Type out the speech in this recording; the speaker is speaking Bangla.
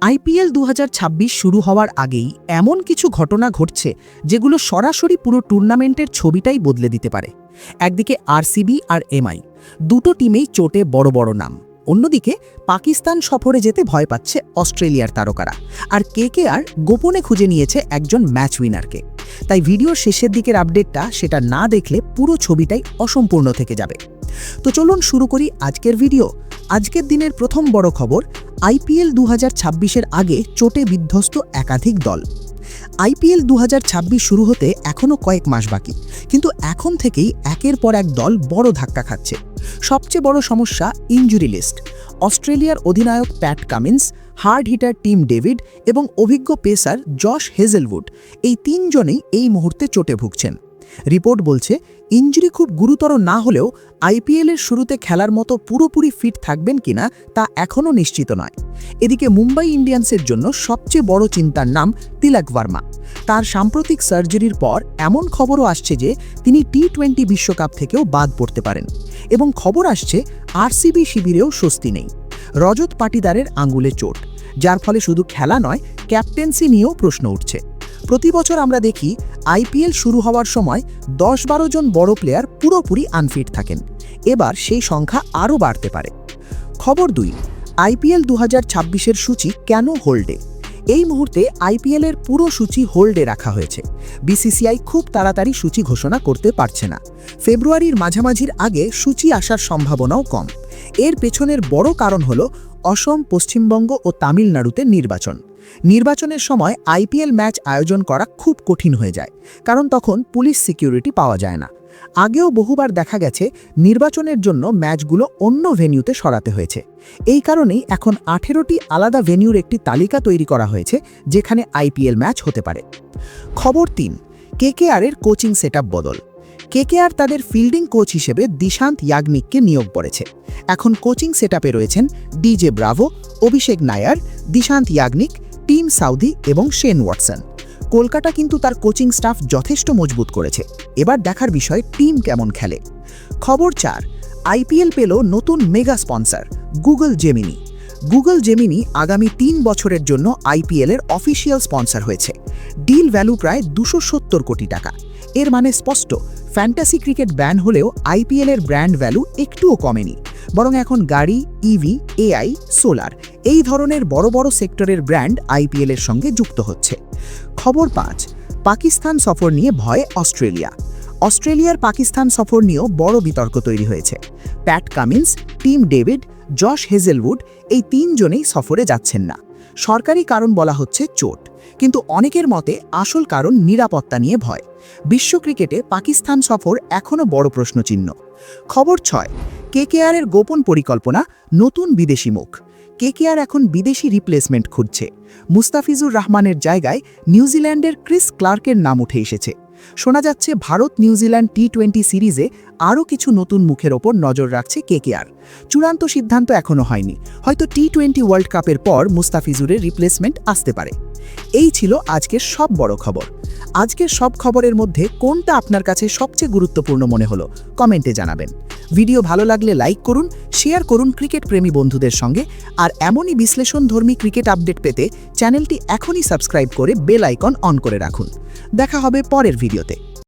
আইপিএল দু হাজার ছাব্বিশ শুরু হওয়ার আগেই এমন কিছু ঘটনা ঘটছে যেগুলো সরাসরি পুরো টুর্নামেন্টের ছবিটাই বদলে দিতে পারে। একদিকে আরসিবি আর এমআই, দুটো টিমেই চোটে বড় বড় নাম। অন্যদিকে পাকিস্তান সফরে যেতে ভয় পাচ্ছে অস্ট্রেলিয়ার তারকারা। আর কে কে আর গোপনে খুঁজে নিয়েছে একজন ম্যাচ উইনারকে। তাই ভিডিওর শেষের দিকের আপডেটটা সেটা না দেখলে পুরো ছবিটাই অসম্পূর্ণ থেকে যাবে। তো চলুন শুরু করি আজকের ভিডিও। আজকের দিনের প্রথম বড় খবর, আইপিএল দু হাজার আগে চোটে বিধ্বস্ত একাধিক দল। আইপিএল দু হাজার ছাব্বিশ শুরু হতে এখনও কয়েক মাস বাকি, কিন্তু এখন থেকেই একের পর এক দল বড় ধাক্কা খাচ্ছে। সবচেয়ে বড় সমস্যা ইঞ্জুরি লিস্ট অস্ট্রেলিয়ার অধিনায়ক Pat Cummins hard hitter Tim David এবং অভিজ্ঞ পেসার জশ হেজেলউড এই তিনজনেই এই মুহূর্তে চোটে ভুগছেন। রিপোর্ট বলছে ইঞ্জুরি খুব গুরুতর না হলেও আইপিএলের শুরুতে খেলার মতো পুরোপুরি ফিট থাকবেন কিনা তা এখনও নিশ্চিত নয়। এদিকে মুম্বাই ইন্ডিয়ান্সের জন্য সবচেয়ে বড় চিন্তার নাম তিলক ভার্মা। তার সাম্প্রতিক সার্জারির পর এমন খবরও আসছে যে তিনি টি টোয়েন্টি বিশ্বকাপ থেকেও বাদ পড়তে পারেন। এবং খবর আসছে, আরসিবি শিবিরেও স্বস্তি নেই। রজত পাটিদারের আঙ্গুলে চোট, যার ফলে শুধু খেলা নয়, ক্যাপ্টেন্সি নিয়েও প্রশ্ন উঠছে। প্রতি বছর আমরা দেখি, আইপিএল শুরু হওয়ার সময় দশ বারো জন বড় প্লেয়ার পুরোপুরি আনফিট থাকেন। এবার সেই সংখ্যা আরও বাড়তে পারে। খবর দুই, আইপিএল দু হাজার সূচি কেন হোল্ডে? এই মুহূর্তে আইপিএলের পুরো সূচি হোল্ডে রাখা হয়েছে। বিসিসিআই খুব তাড়াতাড়ি সূচি ঘোষণা করতে পারছে না। ফেব্রুয়ারির মাঝামাঝির আগে সূচি আসার সম্ভাবনাও কম। এর পেছনের বড় কারণ হল অসম, পশ্চিমবঙ্গ ও তামিলনাড়ুতে নির্বাচন। নির্বাচনের সময় আইপিএল ম্যাচ আয়োজন করা খুব কঠিন হয়ে যায়, কারণ তখন পুলিশ সিকিউরিটি পাওয়া যায় না। আগেও বহুবার দেখা গেছে নির্বাচনের জন্য ম্যাচগুলো অন্য ভেন্যুতে সরাতে হয়েছে। এই কারণেই এখন আঠেরোটি আলাদা ভেন্যুর একটি তালিকা তৈরি করা হয়েছে, যেখানে আইপিএল ম্যাচ হতে পারে। খবর তিন, কেকেআরের কোচিং সেটআপ বদল। কেকেআর তাদের ফিল্ডিং কোচ হিসেবে দিশান্ত ইয়াগনিককে নিয়োগ করেছে। এখন কোচিং সেটআপে রয়েছেন DJ Bravo, Abhishek Nayar, Dishant Yagnik, Tim Southee এবং শেন ওয়াটসন। কলকাতা কিন্তু তার কোচিং স্টাফ যথেষ্ট মজবুত করেছে। এবার দেখার বিষয়, টিম কেমন খেলে। খবর চার, আইপিএল পেল নতুন mega sponsor, Google Gemini. Google Gemini আগামী তিন বছরের জন্য আইপিএলের অফিসিয়াল স্পন্সর হয়েছে। ডিল ভ্যালু প্রায় দুশো সত্তর কোটি টাকা। এর মানে স্পষ্ট, ফ্যান্টাসি ক্রিকেট ব্যান হলেও আইপিএলের ব্র্যান্ড ভ্যালু একটুও কমেনি। বরং এখন গাড়ি ইভি এআই সোলার, এই ধরনের বড় বড় সেক্টরের ব্র্যান্ড আইপিএলের সঙ্গে যুক্ত হচ্ছে। খবর পাঁচ, পাকিস্তান সফর নিয়ে ভয় অস্ট্রেলিয়া। অস্ট্রেলিয়ার পাকিস্তান সফর নিয়েও বড় বিতর্ক তৈরি হয়েছে। Pat Cummins, Tim David, Josh Hazlewood এই তিনজনেই সফরে যাচ্ছেন না। সরকারি কারণ বলা হচ্ছে চোট। কিন্তু অনেকের মতে আসল কারণ নিরাপত্তা নিয়ে ভয়। বিশ্ব ক্রিকেটে পাকিস্তান সফর এখনও বড় প্রশ্নচিহ্ন। খবর ছয়, কেকেআরের গোপন পরিকল্পনা নতুন বিদেশি মুখ। কেকেআর এখন বিদেশি রিপ্লেসমেন্ট খুঁজছে? মুস্তাফিজুর রহমানের জায়গায় নিউজিল্যান্ডের ক্রিস ক্লার্কের নাম উঠে এসেছে। শোনা যাচ্ছে ভারত নিউজিল্যান্ড টি টোয়েন্টি সিরিজে আরও কিছু নতুন মুখের ওপর নজর রাখছে কেকেআর চূড়ান্ত সিদ্ধান্ত এখনও হয়নি। হয়তো টি টোয়েন্টি ওয়ার্ল্ড কাপের পর মুস্তাফিজুরের রিপ্লেসমেন্ট আসতে পারে। এই ছিল আজকের সব বড় খবর। আজকের সব খবরের মধ্যে কোনটা আপনার কাছে সবচেয়ে গুরুত্বপূর্ণ মনে হলো, কমেন্টে জানাবেন। ভিডিও ভালো লাগলে লাইক করুন, শেয়ার করুন ক্রিকেট প্রেমী বন্ধুদের সঙ্গে, আর এমনই বিশ্লেষণধর্মী ক্রিকেট আপডেট পেতে চ্যানেলটি এখনই সাবস্ক্রাইব করে বেল আইকন অন করে রাখুন। দেখা হবে পরের ভিডিওতে।